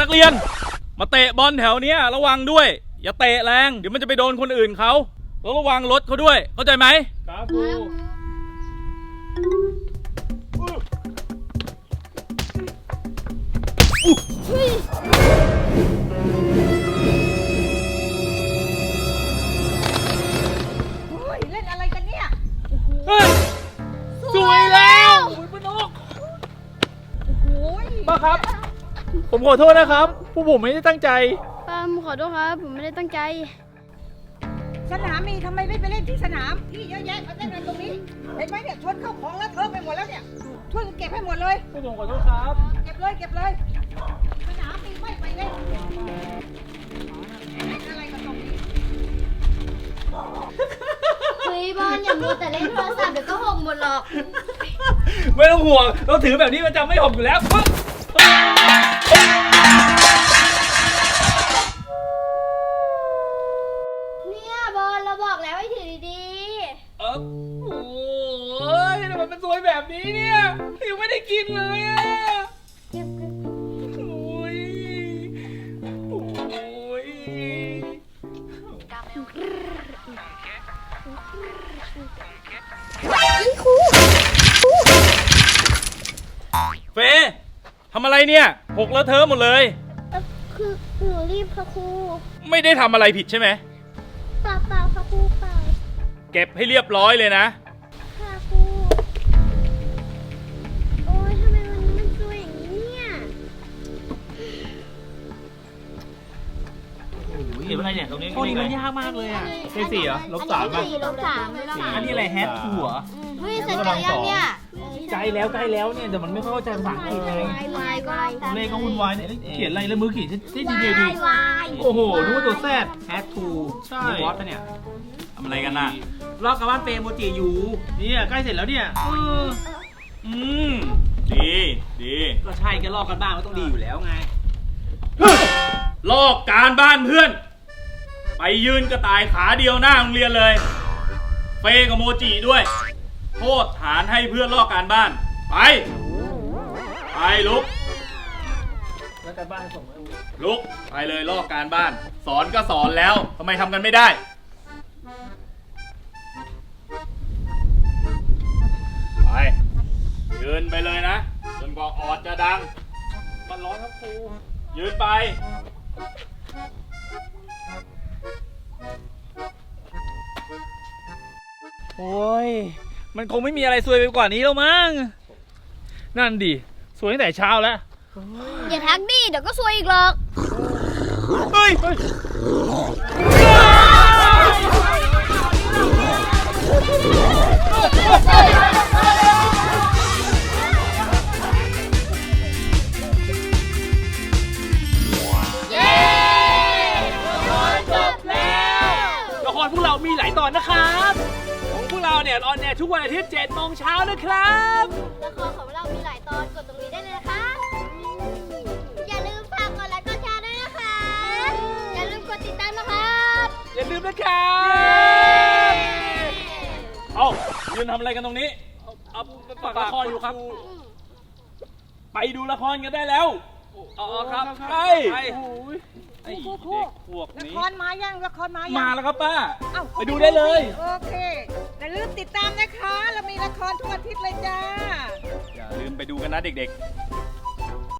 นักเรียน มาเตะบอลแถวเนี้ยระวังด้วย อย่าเตะแรงเดี๋ยวมันจะไปโดนคนอื่นเขาแล้วระวังรถเขาด้วย เข้าใจไหมครับครูโอ้ยเล่นอะไรกันเนี่ยเฮ้ยสวยแล้วอุ๊ยป้านกโอ้ยป้าครับ ผมขอโทษนะครับพวกผมไม่ได้ตั้งใจป้าผมขอโทษครับ ผมไม่ได้ตั้งใจ สนามมีทำไมไม่ไปเล่นที่สนามที่เยอะแยะมาเล่นอะไรตรงนี้เห็นไหมเนี่ยชนเข้าของแล้วเธอะไปหมดแล้วเนี่ยช่วยกันเก็บให้หมดเลย พวกผมขอโทษครับ เก็บเลยเก็บเลยสนามมีไม่ไปเล่นเล่นอะไรกันตรงนี้เฮ้ยบอลอย่ามัวแต่เล่นโทรศัพท์เดี๋ยวก็หกหมดหรอก ไม่ต้องห่วง เราถือแบบนี้มันจะไม่หกอยู่แล้วปึ๊บ อโอ้ยทำไมมันสวยแบบนี้เนี่ยยังไม่ได้กินเลยอะๆเก็บโอ้ยโอ้ยเฟยทำอะไรเนี่ยหกแล้วเธอะหมดเลยคือหนูรีบค่ะครูไม่ได้ทำอะไรผิดใช่ไหม เปล่าเปล่าค่ะครูเปล่า เก็บให้เรียบร้อยเลยนะ ค่ะครู โอ้ยทำไมวันนี้มันสวยอย่างนี้เนี่ย เขียนอะไรเนี่ยตรงนี้ข้อนี้มันยากมากเลยอะได้สี่เหรอลบสามป่ะลบสามลบสามอันนี้อะไรแฮททัวเฮ้ยเสร็จแล้วยังเนี่ยใกล้แล้วใกล้แล้วเนี่ยแต่มันไม่เข้าใจภาษาอังกฤษไงวายก็เลขก็วุ่นวายเนี่ยเอ้ยเขียนอะไรแล้วมือเขียนที่ดีเดียวดีวายโอ้โหนึกว่าตัวแซดแฮททูใช่วอตปะเนี่ย ทำอะไรกันน่ะลอกกับบ้านเฟรมโมจิอยู่เนี่ยใกล้เสร็จแล้วเนี่ยเอออืมดีดีก็ใช่ก็ลอกกันบ้างมันต้องดีอยู่แล้วไง ลอกการบ้านเพื่อน ไปยืนกระต่ายขาเดียวหน้าโรงเรียนเลย เฟย์กับโมจิด้วย โทษฐานให้เพื่อนลอกการบ้าน ไป ไปลุก แล้วกันบ้านส่งให้ลุกไปเลยลอกการบ้าน สอนก็สอนแล้วทำไมทำกันไม่ได้ ออดจะดัง มันร้อนครับครู ยืนไป โอ้ย มันคงไม่มีอะไรซวยไปกว่านี้แล้วมั้ง นั่นดิ สวยตั้งแต่เช้าแล้ว อย่าทักดิ เดี๋ยวก็ซวยอีกหรอก เฮ้ย นนะครับ ของพวกเราเนี่ยออนแอร์ทุกวันอาทิตย์7โมงเช้านะครับ ละครของเรามีหลายตอนกดตรงนี้ได้เลยนะคะ อย่าลืมฝากกดไลค์กดแชร์ด้วยนะคะ อย่าลืมกดติดตามนะครับ อย่าลืมนะครับเอ้ายืนทำอะไรกันตรงนี้เอาฝากละครอยู่ครับ ไปดูละครกันได้แล้ว อ๋อครับไปไป ไอ้ครูเด็กครูพวกละนี้ ครมายังละครมายังมาแล้วครับป้า เอ้าไปดูได้เลย โอเคอย่าลืมติดตามนะคะ เรามีละครทุกอาทิตย์เลยจ้า อย่าลืมไปดูกันนะเด็กๆ